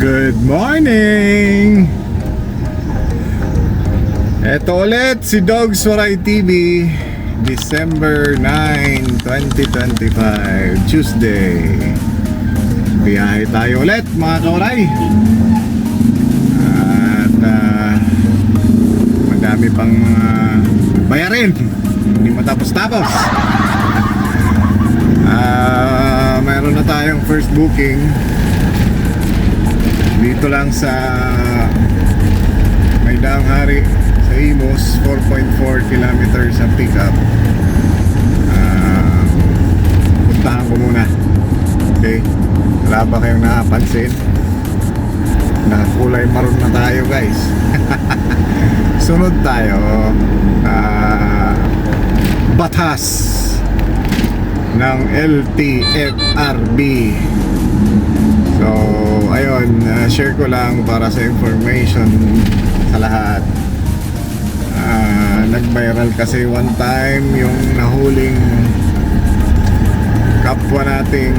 Good morning! Ito ulit si Dogs Waray TV December 9, 2025 Tuesday. Biyahe tayo ulit mga kawaray. At ah, Madami pang mga bayarin. Hindi matapos-tapos. Ah, Mayroon na tayong first booking dito lang sa may daang hari sa Imos 4.4 kilometers ang pickup. Ah, puntahan ko muna. Okay? Wala ba kayong nakapansin na kulay maroon na tayo guys. Sunod tayo. Ah, batas ng LTFRB So, ayun, uh, share ko lang para sa information sa lahat. Ah, nag-viral kasi one time yung nahuling kapwa nating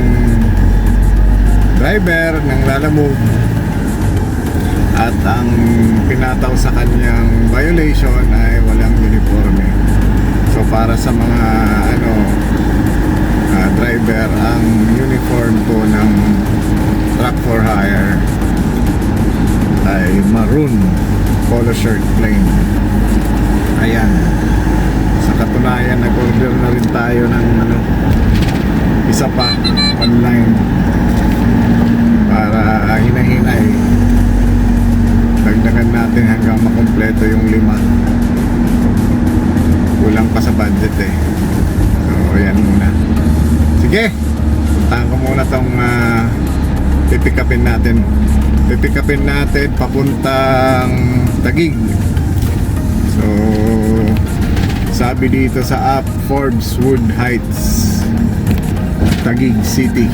driver ng Lalamove at ang pinataw sa kanyang violation ay walang uniforme. So para sa mga ano ah, driver ang uniform po ng truck for hire ay maroon polo shirt plain. Ayan. Sa katunayan nag-order na rin tayo ng ano isa pa online. Para hinahinay. Dagdagan natin hanggang makumpleto yung lima. Kulang pa sa budget eh. So ayan muna. Sige puntahan ko muna tong uh, pipikapin natin. Pipikapin natin papuntang Tagig. So sabi dito sa app Forbes Wood Heights Tagig City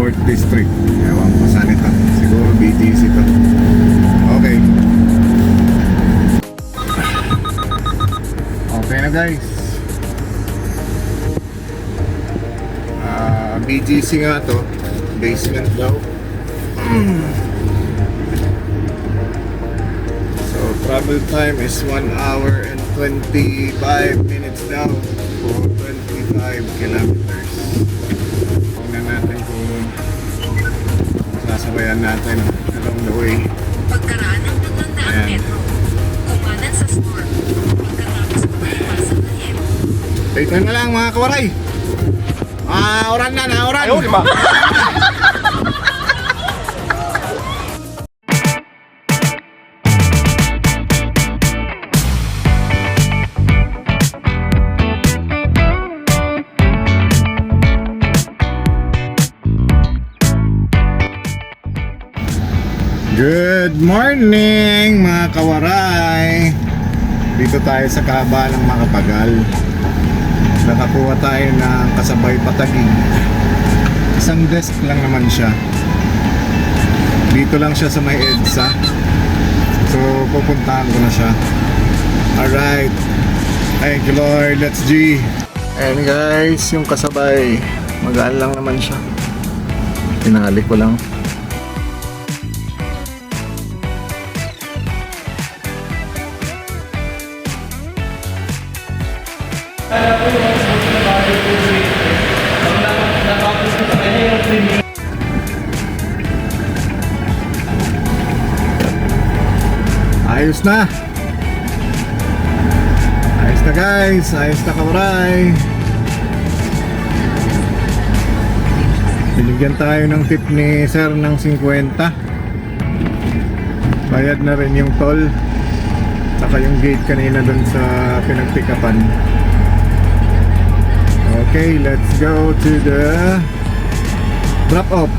4th District. Ewan ko saan ito. Siguro BTC to. Okay. Okay na guys. Ah, BGC nga to basement daw. So travel time is 1 hour and 25 minutes daw for 25 kilometers. Tingnan natin kung sasabayan natin along the way. Pagkaraan ng paglandaang metro. Kumanan sa store. Pagkatapos pagpapasa ng yero. Dito na lang mga kawaray. Ah oran na na oran Good morning mga kawaray. Dito tayo sa Kaba ng Makapagal Nakakuha tayo ng kasabay pataging Isang desk lang naman siya. Dito lang siya sa may EDSA. So pupuntahan ko na siya. Alright. Thank you Lord, let's G. And guys, yung kasabay Magaan lang naman siya. Tinali ko lang Ayos na. Ayos na guys. Ayos na kawaray. Binigyan tayo ng tip ni sir ng 50. Bayad na rin yung toll. Saka yung gate kanina dun sa pinagpikapan. Okay, let's go to the drop off.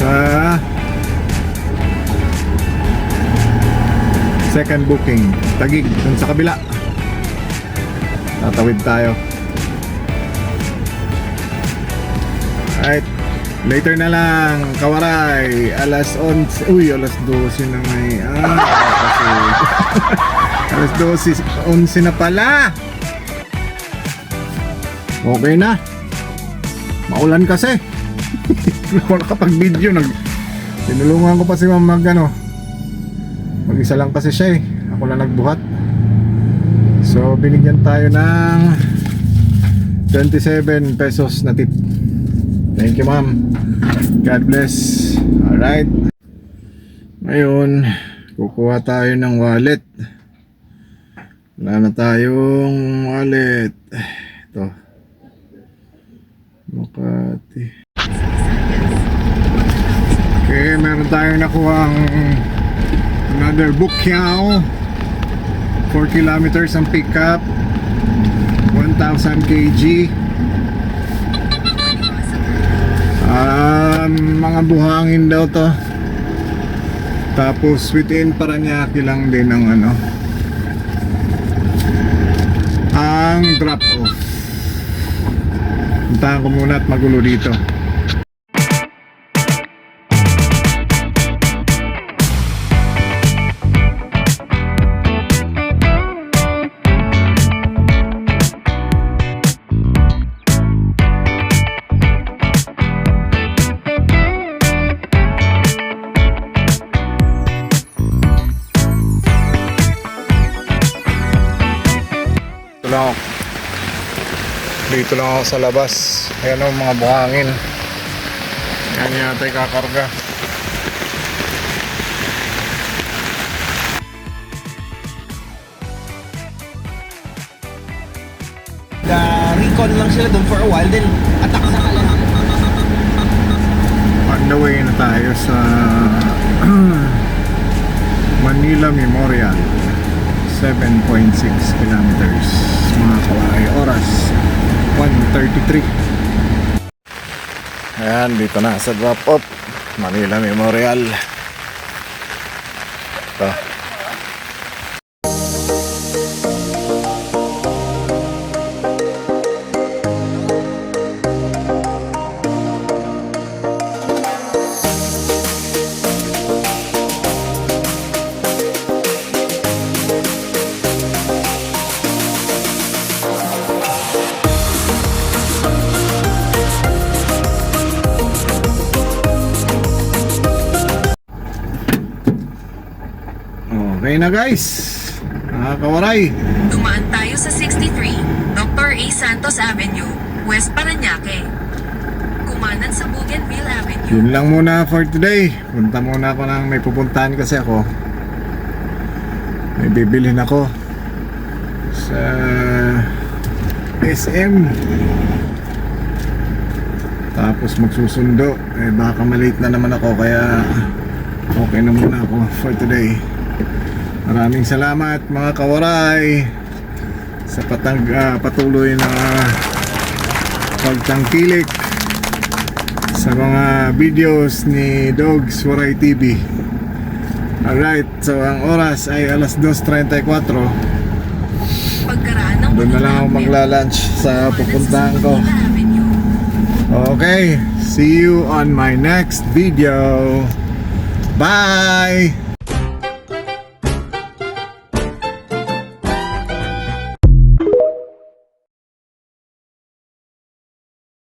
Sa second booking tagig dun sa kabila. Tatawid tayo. Right later na lang kawaray. Alas 11 uy alas 12 na may ah kasi alas 12 11 na pala. Okay na. Maulan kasi. Hindi ako nakapag-video. Nag... Tinulungan ko pa si ma'am mag ano. Mag-isa lang kasi siya eh. Ako lang nagbuhat. So, binigyan tayo ng 27 pesos na tip. Thank you, ma'am. God bless. Alright. Ngayon, kukuha tayo ng wallet. Wala na tayong wallet. Ito. Makati. Okay, meron tayong nakuha another Bukyaw. 4 kilometers ang pickup. 1,000 kg. Um, mga buhangin daw to. Tapos within Paranaque lang din ang ano. Ang drop off. Puntahan ko muna at magulo. Dito Dito lang ako sa labas. Ayan o mga buhangin. Yan yata yung kakarga. recon lang sila doon for a while, then attack na ka lang. On the way na tayo sa Manila Memorial 7.6 kilometers mga kawai oras 1.33 Ayan, dito na sa drop off Manila Memorial. Ito na guys Mga kawaray Dumaan tayo sa 63, Dr. A. Santos Avenue, West Paranaque. Kumanan sa Bougainville Avenue. Yun lang muna for today. Punta muna ako ng may pupuntahan kasi ako. May bibilhin ako sa SM. Tapos magsusundo. Eh baka malate na naman ako kaya okay na muna ako for today. Maraming salamat mga kawaray sa patang, ah, patuloy na pagtangkilik sa mga videos ni Dogs Waray TV. Alright, so ang oras ay alas 2.34. Pagkaraan ng Doon na lang ako magla-lunch sa pupuntahan ko. Okay, see you on my next video. Bye!